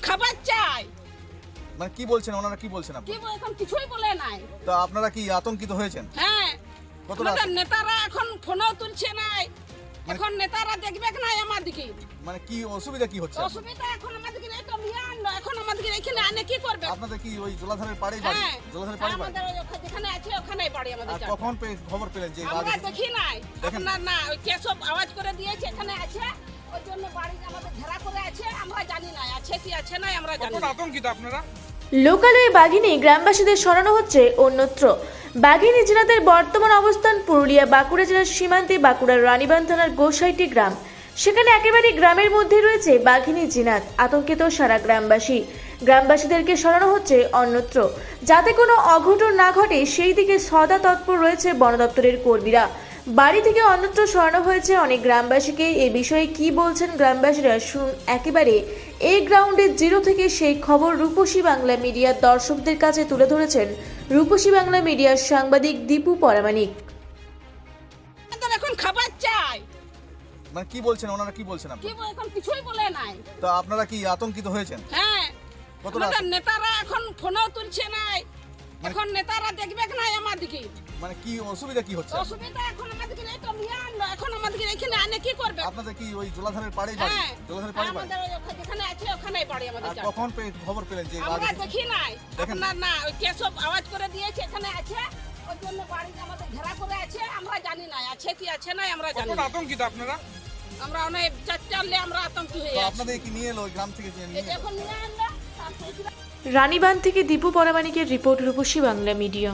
খাবার চাই। মানে কি বলছেন? ওনারা কি বলছেন আপনি? কি বল- এখন কিছুই বলে নাই। তো আপনারা কি আতঙ্কিত হয়েছেন? হ্যাঁ। কতটা- আমাদের নেতারা এখন ফোনও তুলছে নাই। এখন নেতারা দেখবে নাই আমাদেরকে? মানে কি অসুবিধা কি হচ্ছে? আপনাদের? অসুবিধা এখন আমাদেরকে এটা নিয়ে আনলো এখন আমাদেরকে এখানে আনে কি করবে? আপনাদের কি ওই জলাধারের পাড়েই বাড়ি? হ্যাঁ। জলাধারের পাড়ে বাড়ি? আমাদের ওই ওখানে- যেখানে আছে ওখানেই বাড়ি আমাদের আর চার। কখন পে- খবর পেলেন যে আমরা দেখি নাই। দেখেন? আপনার না ওই কেসব আওয়াজ করে দিয়েছে এখানে আছে। ওই জন্য বাড়ি আমাদের আছে কি আছে নাই আমরা জানি কতটা না। আতঙ্কিত আপনারা? লোকালয়ে বাঘিনী গ্রামবাসীদের সরানো হচ্ছে অন্যত্র। বাঘিনী জেলাদের বর্তমান অবস্থান পুরুলিয়া বাঁকুড়া জেলার সীমান্তে বাঁকুড়ার রানীবান থানার গোসাইটি গ্রাম। সেখানে একেবারে গ্রামের মধ্যে রয়েছে বাঘিনী জিনাত আতঙ্কিত সারা গ্রামবাসী। গ্রামবাসীদেরকে সরানো হচ্ছে অন্যত্র। যাতে কোনো অঘটন না ঘটে সেই দিকে সদা তৎপর রয়েছে বন দপ্তরের কর্মীরা। বাড়ি থেকে অন্যত্র সরানো হয়েছে অনেক গ্রামবাসীকে। এ বিষয়ে কি বলছেন গ্রামবাসীরা শুন একেবারে এই গ্রাউন্ডে জিরো থেকে সেই খবর রূপসী বাংলা মিডিয়ার দর্শকদের কাছে তুলে ধরেছেন রূপসী বাংলা মিডিয়ার সাংবাদিক দীপু পরামানিক। এখন খাবার চাই মানে কি বলছেন? ওনারা কি বলছেন আপনি? কি বল- এখন কিছুই বলে নাই। তো আপনারা কি আতঙ্কিত হয়েছেন? হ্যাঁ কতটা- নেতারা এখন ফোনও তুলছে নাই। এখন নেতারা দেখবে নাই আমাদেরকে মানে কি অসুবিধা কি হচ্ছে? অসুবিধা এখন আমাদেরকে এটা নিয়ে আনলো। এখন আমাদেরকে এখানে আনে কি করবে? আপনাদের কি ওই জলাধারের পাড়েই বাড়ি? হ্যাঁ জলাধারের পাড়ে বাড়ি? আমাদের ওই যেখানে আছে ওখানেই বাড়ি আমাদের আর কখন পে- খবর পেলেন যে আমরা দেখি নাই। দেখেন? আপনার না ওই কেসব আওয়াজ করে দিয়েছে এখানে আছে। ওই জন্য বাড়ি আমাদের ঘেরা করে আছে আমরা জানি না আছে কি আছে নাই আমরা জানি না আতঙ্কিত আপনারা? আমরা অনেক চারটে আনলে আমরা আতঙ্কি হয়ে তো আছি। আপনাদের কি নিয়ে এলো ওই গ্রাম থেকে যে নিয়ে এখন নিয়ে আনলো রানীবান থেকে দীপু পরামানিকের রিপোর্ট রূপসী বাংলা মিডিয়া।